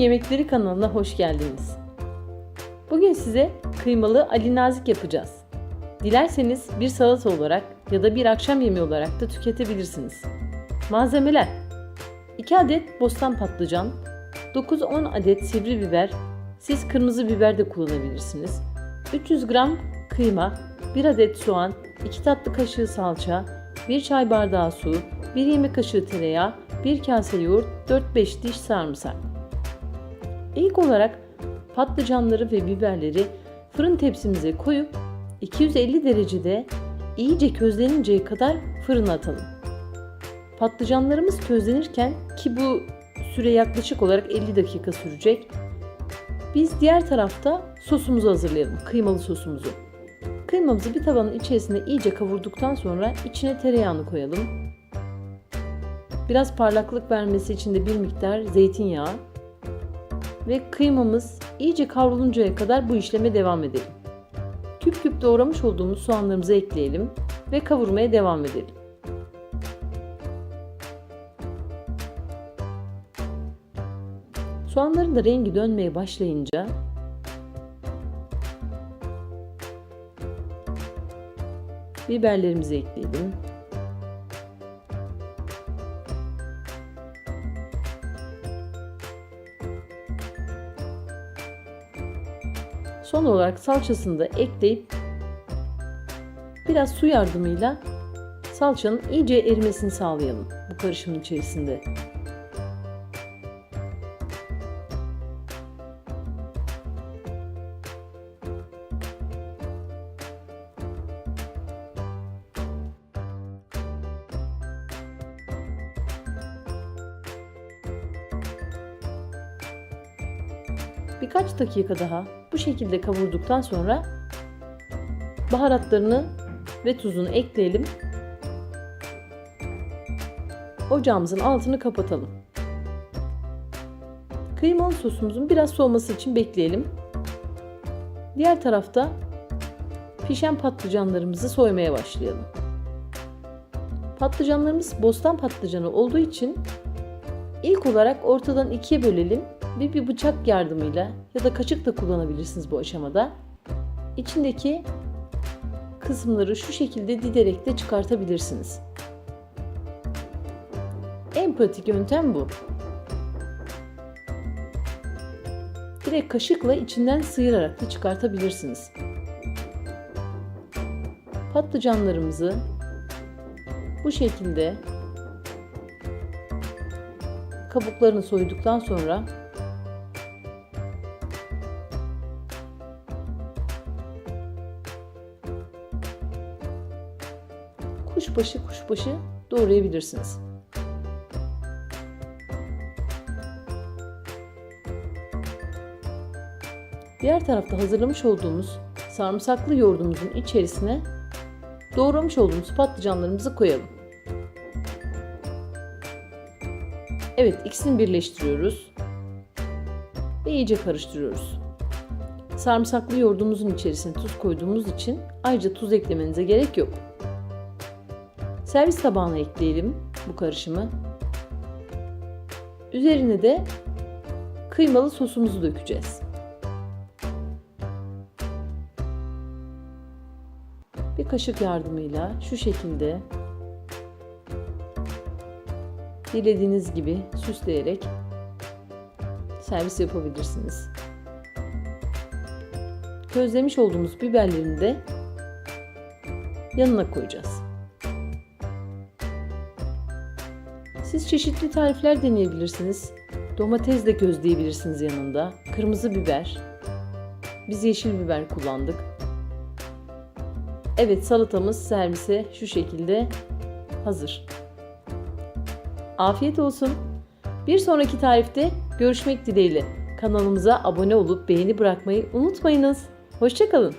Yemekleri kanalına hoş geldiniz. Bugün size kıymalı Ali Nazik yapacağız. Dilerseniz bir salata olarak ya da bir akşam yemeği olarak da tüketebilirsiniz. Malzemeler 2 adet bostan patlıcan, 9-10 adet sivri biber, siz kırmızı biber de kullanabilirsiniz. 300 gram kıyma, 1 adet soğan, 2 tatlı kaşığı salça, 1 çay bardağı su, 1 yemek kaşığı tereyağı, 1 kase yoğurt, 4-5 diş sarımsak. İlk olarak patlıcanları ve biberleri fırın tepsimize koyup 250 derecede iyice közleninceye kadar fırına atalım. Patlıcanlarımız közlenirken ki bu süre yaklaşık olarak 50 dakika sürecek. Biz diğer tarafta sosumuzu hazırlayalım, kıymalı sosumuzu. Kıymamızı bir tavanın içerisine iyice kavurduktan sonra içine tereyağını koyalım. Biraz parlaklık vermesi için de bir miktar zeytinyağı ve kıymamız iyice kavruluncaya kadar bu işleme devam edelim. Küp küp doğramış olduğumuz soğanlarımızı ekleyelim ve kavurmaya devam edelim. Soğanların da rengi dönmeye başlayınca biberlerimizi ekleyelim. Son olarak salçasını da ekleyip biraz su yardımıyla salçanın iyice erimesini sağlayalım bu karışımın içerisinde. Birkaç dakika daha bu şekilde kavurduktan sonra baharatlarını ve tuzunu ekleyelim. Ocağımızın altını kapatalım. Kıymalı sosumuzun biraz soğuması için bekleyelim. Diğer tarafta pişen patlıcanlarımızı soymaya başlayalım. Patlıcanlarımız bostan patlıcanı olduğu için ilk olarak ortadan ikiye bölelim ve bir bıçak yardımıyla ya da kaşık da kullanabilirsiniz bu aşamada. İçindeki kısımları şu şekilde diderek de çıkartabilirsiniz. En pratik yöntem bu. Direkt kaşıkla içinden sıyırarak da çıkartabilirsiniz. Patlıcanlarımızı bu şekilde kabuklarını soyduktan sonra kuşbaşı kuşbaşı doğrayabilirsiniz. Diğer tarafta hazırlamış olduğumuz sarımsaklı yoğurdumuzun içerisine doğramış olduğumuz patlıcanlarımızı koyalım. Evet, ikisini birleştiriyoruz ve iyice karıştırıyoruz. Sarımsaklı yoğurdumuzun içerisine tuz koyduğumuz için ayrıca tuz eklemenize gerek yok. Servis tabağına ekleyelim bu karışımı. Üzerine de kıymalı sosumuzu dökeceğiz. Bir kaşık yardımıyla şu şekilde dilediğiniz gibi süsleyerek servis yapabilirsiniz. Közlemiş olduğumuz biberlerini de yanına koyacağız. Siz çeşitli tarifler deneyebilirsiniz. Domates de közleyebilirsiniz yanında. Kırmızı biber. Biz yeşil biber kullandık. Evet salatamız servise şu şekilde hazır. Afiyet olsun. Bir sonraki tarifte görüşmek dileğiyle. Kanalımıza abone olup beğeni bırakmayı unutmayınız. Hoşçakalın.